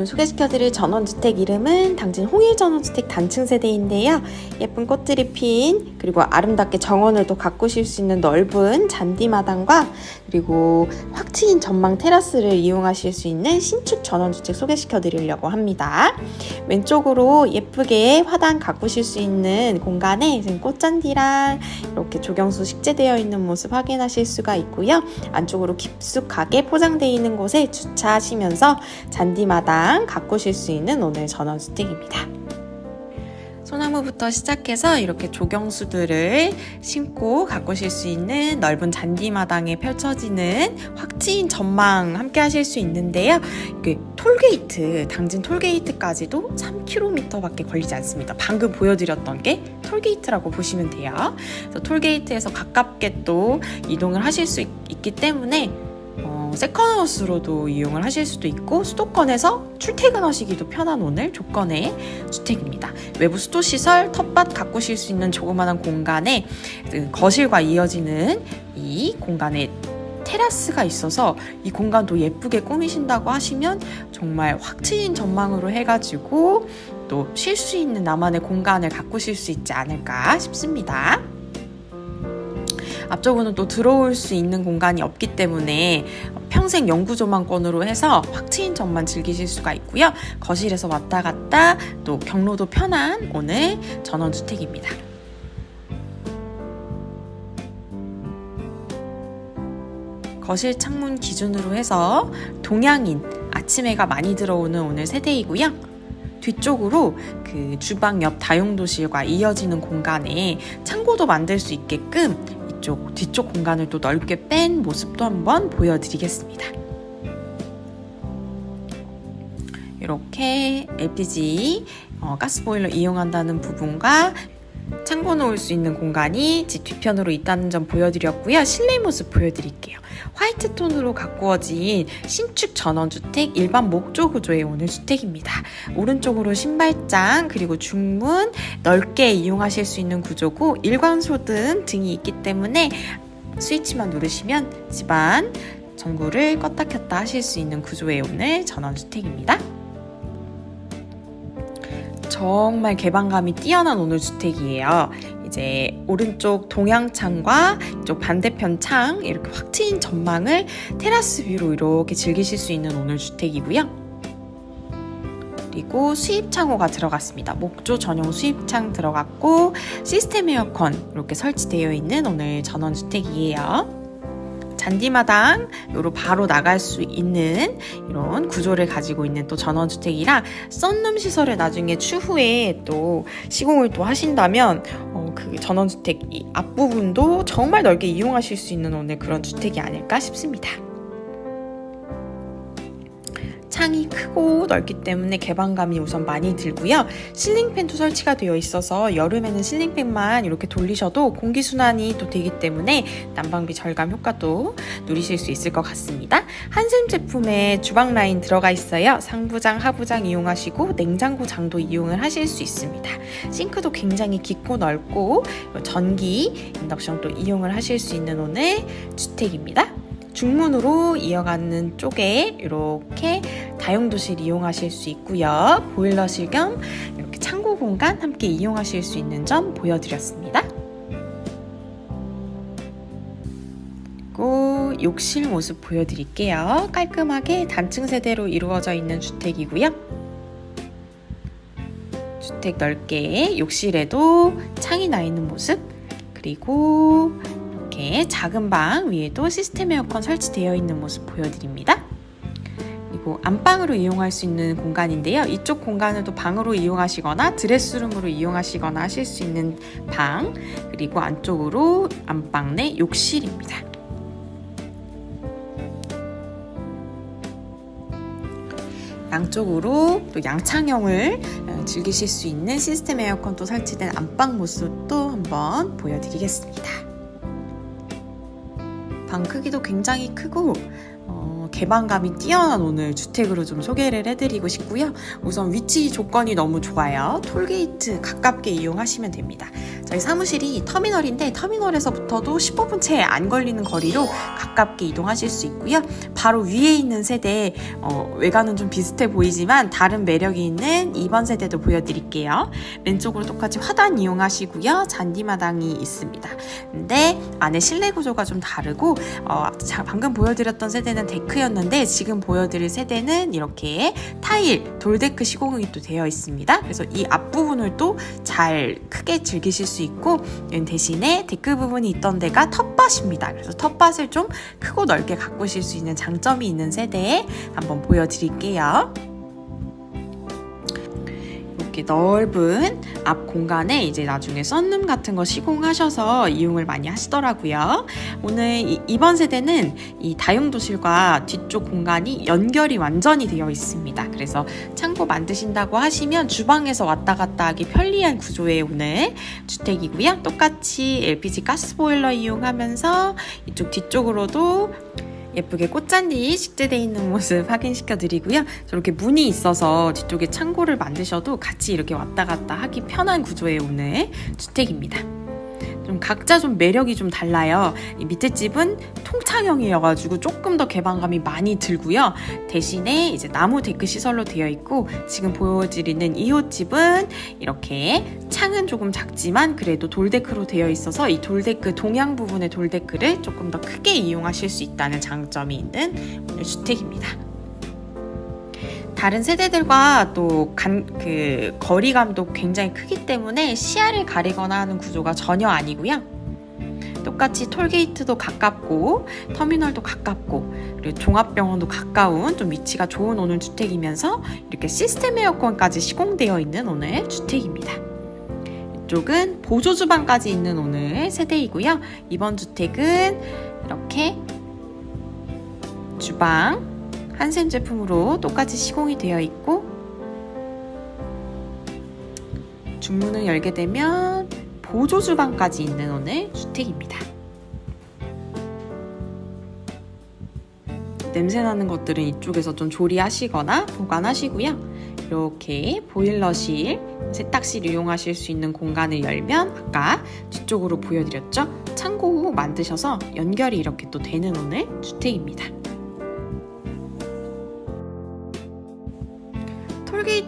오늘 소개시켜드릴 전원주택 이름은 당진 홍일 전원주택 단층 세대인데요. 예쁜 꽃들이 핀 그리고 아름답게 정원을 또 가꾸실 수 있는 넓은 잔디마당과 그리고 확 트인 전망 테라스를 이용하실 수 있는 신축 전원주택 소개시켜드리려고 합니다. 왼쪽으로 예쁘게 화단 가꾸실 수 있는 공간에 꽃잔디랑 이렇게 조경수 식재되어 있는 모습 확인하실 수가 있고요. 안쪽으로 깊숙하게 포장되어 있는 곳에 주차하시면서 잔디마당 가꾸실 수 있는 오늘 전원주택입니다. 소나무부터 시작해서 이렇게 조경수들을 심고 가꾸실 수 있는 넓은 잔디마당에 펼쳐지는 확 트인 전망 함께 하실 수 있는데요. 그 톨게이트, 당진 톨게이트까지도 3km밖에 걸리지 않습니다. 방금 보여드렸던 게 톨게이트라고 보시면 돼요. 톨게이트에서 가깝게 또 이동을 하실 수 있, 있기 때문에 어, 세컨하우스로도 이용을 하실 수도 있고 수도권에서 출퇴근하시기도 편한 오늘 조건의 주택입니다. 외부 수도 시설 텃밭 가꾸실 수 있는 조그마한 공간에 그 거실과 이어지는 이 공간에 테라스가 있어서 이 공간도 예쁘게 꾸미신다고 하시면 정말 확 트인 전망으로 해가지고 또 쉴 수 있는 나만의 공간을 가꾸실 수 있지 않을까 싶습니다. 앞쪽으로는 또 들어올 수 있는 공간이 없기 때문에 평생 영구 조망권으로 해서 확 트인 점만 즐기실 수가 있고요. 거실에서 왔다 갔다 또 경로도 편한 오늘 전원주택입니다. 거실 창문 기준으로 해서 동양인 아침 해가 많이 들어오는 오늘 세대이고요. 뒤쪽으로 그 주방 옆 다용도실과 이어지는 공간에 창고도 만들 수 있게끔 이 쪽 뒤쪽 공간을 또 넓게 뺀 모습도 한번 보여드리겠습니다. 이렇게 LPG 어, 가스보일러 이용한다는 부분과 창고 놓을 수 있는 공간이 집 뒤편으로 있다는 점 보여드렸고요. 실내 모습 보여드릴게요. 화이트 톤으로 가꾸어진 신축 전원주택 일반 목조 구조의 오늘 주택입니다. 오른쪽으로 신발장 그리고 중문 넓게 이용하실 수 있는 구조고 일광소등 등이 있기 때문에 스위치만 누르시면 집안 전구를 껐다 켰다 하실 수 있는 구조의 오늘 전원주택입니다. 정말 개방감이 뛰어난 오늘 주택이에요. 이제 오른쪽 동양창과 이쪽 반대편 창 이렇게 확 트인 전망을 테라스 뷰로 이렇게 즐기실 수 있는 오늘 주택이고요. 그리고 수입 창호가 들어갔습니다. 목조 전용 수입창 들어갔고 시스템 에어컨 이렇게 설치되어 있는 오늘 전원주택이에요. 잔디마당으로 바로 나갈 수 있는 이런 구조를 가지고 있는 또 전원주택이라 썬룸 시설을 나중에 추후에 또 시공을 또 하신다면 어, 그 전원주택 이 앞부분도 정말 넓게 이용하실 수 있는 오늘 그런 주택이 아닐까 싶습니다. 창이 크고 넓기 때문에 개방감이 우선 많이 들고요. 실링팬도 설치가 되어 있어서 여름에는 실링팬만 이렇게 돌리셔도 공기순환이 또 되기 때문에 난방비 절감 효과도 누리실 수 있을 것 같습니다. 한샘 제품에 주방 라인 들어가 있어요. 상부장, 하부장 이용하시고 냉장고 장도 이용을 하실 수 있습니다. 싱크도 굉장히 깊고 넓고 전기 인덕션도 이용을 하실 수 있는 오늘 주택입니다. 중문으로 이어가는 쪽에 이렇게 다용도실 이용하실 수 있고요. 보일러실 겸 이렇게 창고 공간 함께 이용하실 수 있는 점 보여드렸습니다. 욕실 모습 보여드릴게요. 깔끔하게 단층 세대로 이루어져 있는 주택이고요. 주택 넓게 욕실에도 창이 나 있는 모습 그리고 이렇게 작은 방 위에도 시스템 에어컨 설치되어 있는 모습 보여드립니다. 그리고 안방으로 이용할 수 있는 공간인데요. 이쪽 공간을 또 방으로 이용하시거나 드레스룸으로 이용하시거나 하실 수 있는 방 그리고 안쪽으로 안방 내 욕실입니다. 양쪽으로 또 양창형을 어, 즐기실 수 있는 시스템 에어컨도 설치된 안방 모습도 한번 보여드리겠습니다. 방 크기도 굉장히 크고 어, 개방감이 뛰어난 오늘 주택으로 좀 소개를 해드리고 싶고요. 우선 위치 조건이 너무 좋아요. 톨게이트 가깝게 이용하시면 됩니다. 저희 사무실이 터미널인데 터미널에서부터도 15분 채 안 걸리는 거리로 가깝게 이동하실 수 있고요. 바로 위에 있는 세대 어, 외관은 좀 비슷해 보이지만 다른 매력이 있는 2번 세대도 보여드릴게요. 왼쪽으로 똑같이 화단 이용하시고요. 잔디마당이 있습니다. 근데 안에 실내 구조가 좀 다르고 어, 자, 방금 보여드렸던 세대는 데크 였는데 지금 보여드릴 세대는 이렇게 타일 돌데크 시공이 또 되어 있습니다. 그래서 이 앞부분을 또 잘 크게 즐기실 수 있고 대신에 데크 부분이 있던 데가 텃밭입니다. 그래서 텃밭을 좀 크고 넓게 가꾸실 수 있는 장점이 있는 세대 한번 보여드릴게요. 이렇게 넓은 앞 공간에 이제 나중에 썬룸 같은 거 시공하셔서 이용을 많이 하시더라고요. 오늘 이, 이번 세대는 이 다용도실과 뒤쪽 공간이 연결이 완전히 되어 있습니다. 그래서 창고 만드신다고 하시면 주방에서 왔다 갔다 하기 편리한 구조의 오늘 주택이고요. 똑같이 LPG 가스보일러 이용하면서 이쪽 뒤쪽으로도 예쁘게 꽃잔디 식재되어 있는 모습 확인시켜 드리고요. 저렇게 문이 있어서 뒤쪽에 창고를 만드셔도 같이 이렇게 왔다 갔다 하기 편한 구조의 오늘 주택입니다. 좀 각자 좀 매력이 좀 달라요. 이 밑에 집은 통창형이어가지고 조금 더 개방감이 많이 들고요. 대신에 이제 나무 데크 시설로 되어 있고 지금 보여드리는 2호 집은 이렇게 창은 조금 작지만 그래도 돌데크로 되어 있어서 이 돌데크 동양 부분의 돌데크를 조금 더 크게 이용하실 수 있다는 장점이 있는 오늘 주택입니다. 다른 세대들과 또그 거리감도 굉장히 크기 때문에 시야를 가리거나 하는 구조가 전혀 아니고요. 똑같이 톨게이트도 가깝고 터미널도 가깝고 그리고 종합병원도 가까운 좀 위치가 좋은 오늘 주택이면서 이렇게 시스템 에어컨까지 시공되어 있는 오늘 주택입니다. 이쪽은 보조 주방까지 있는 오늘 세대이고요. 이번 주택은 이렇게 주방 한샘 제품으로 똑같이 시공이 되어 있고 중문을 열게 되면 보조 주방까지 있는 오늘 주택입니다. 냄새 나는 것들은 이쪽에서 좀 조리하시거나 보관하시고요. 이렇게 보일러실, 세탁실 이용하실 수 있는 공간을 열면 아까 뒤쪽으로 보여드렸죠? 창고 만드셔서 연결이 이렇게 또 되는 오늘 주택입니다.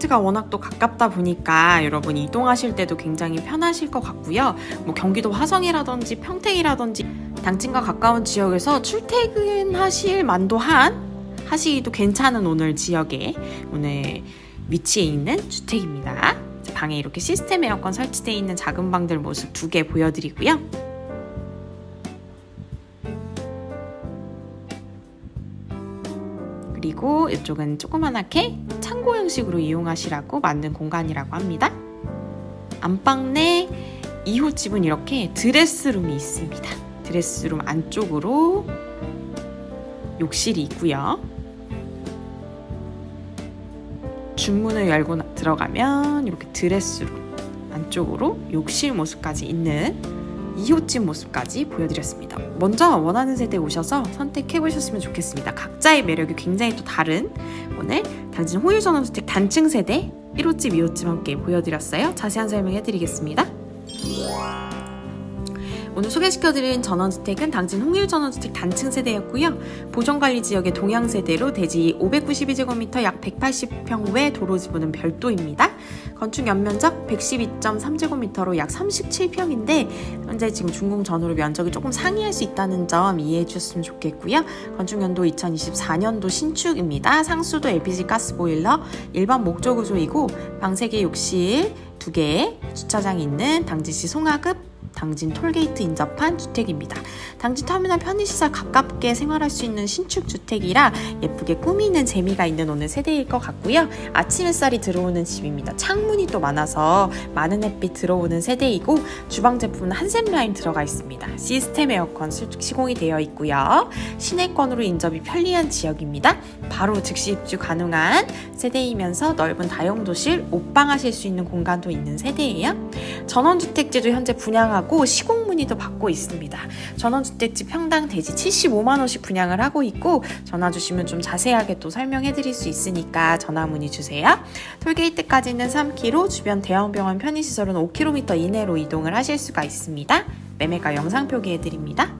톨게이트가 워낙 또 가깝다 보니까 여러분 이동하실 때도 굉장히 편하실 것 같고요. 뭐 경기도 화성이라든지 평택이라든지 당진과 가까운 지역에서 출퇴근하실 만도 한 하시기도 괜찮은 오늘 지역에 오늘 위치해 있는 주택입니다. 방에 이렇게 시스템 에어컨 설치되어 있는 작은 방들 모습 두 개 보여드리고요. 그리고 이쪽은 조그만하게 창고 형식으로 이용하시라고 만든 공간이라고 합니다. 안방 내 2호 집은 이렇게 드레스룸이 있습니다. 드레스룸 안쪽으로 욕실이 있고요. 중문을 열고 나- 들어가면 이렇게 드레스룸 안쪽으로 욕실 모습까지 있는 2호집 모습까지 보여드렸습니다. 먼저 원하는 세대 오셔서 선택해 보셨으면 좋겠습니다. 각자의 매력이 굉장히 또 다른 오늘 당진 호유 전원주택 단층 세대 1호집, 2호집 함께 보여드렸어요. 자세한 설명해 드리겠습니다. 오늘 소개시켜드린 전원주택은 당진 홍일 전원주택 단층 세대였고요. 보존관리 지역의 동양 세대로 대지 592제곱미터 약 180평 외 도로 지분은 별도입니다. 건축 연면적 112.3제곱미터로 약 37평인데 현재 지금 준공 전후로 면적이 조금 상이할 수 있다는 점 이해해 주셨으면 좋겠고요. 건축 연도 2024년도 신축입니다. 상수도 LPG 가스 보일러 일반 목조 구조이고 방 3개 욕실 2개 주차장이 있는 당진시 송하급 당진 톨게이트 인접한 주택입니다. 당진 터미널 편의시설 가깝게 생활할 수 있는 신축 주택이라 예쁘게 꾸미는 재미가 있는 오늘 세대일 것 같고요. 아침 햇살이 들어오는 집입니다. 창문이 또 많아서 많은 햇빛 들어오는 세대이고 주방 제품은 한샘 라인 들어가 있습니다. 시스템 에어컨 시- 시공이 되어 있고요. 시내권으로 인접이 편리한 지역입니다. 바로 즉시 입주 가능한 세대이면서 넓은 다용도실, 옷방 하실 수 있는 공간도 있는 세대예요. 전원주택지도 현재 분양 하고 시공 문의도 받고 있습니다. 전원주택지 평당 대지 75만 원씩 분양을 하고 있고 전화 주시면 좀 자세하게 또 설명해 드릴 수 있으니까 전화 문의 주세요. 톨게이트까지는 3km, 주변 대형병원 편의시설은 5km 이내로 이동을 하실 수가 있습니다. 매매가 영상 표기해 드립니다.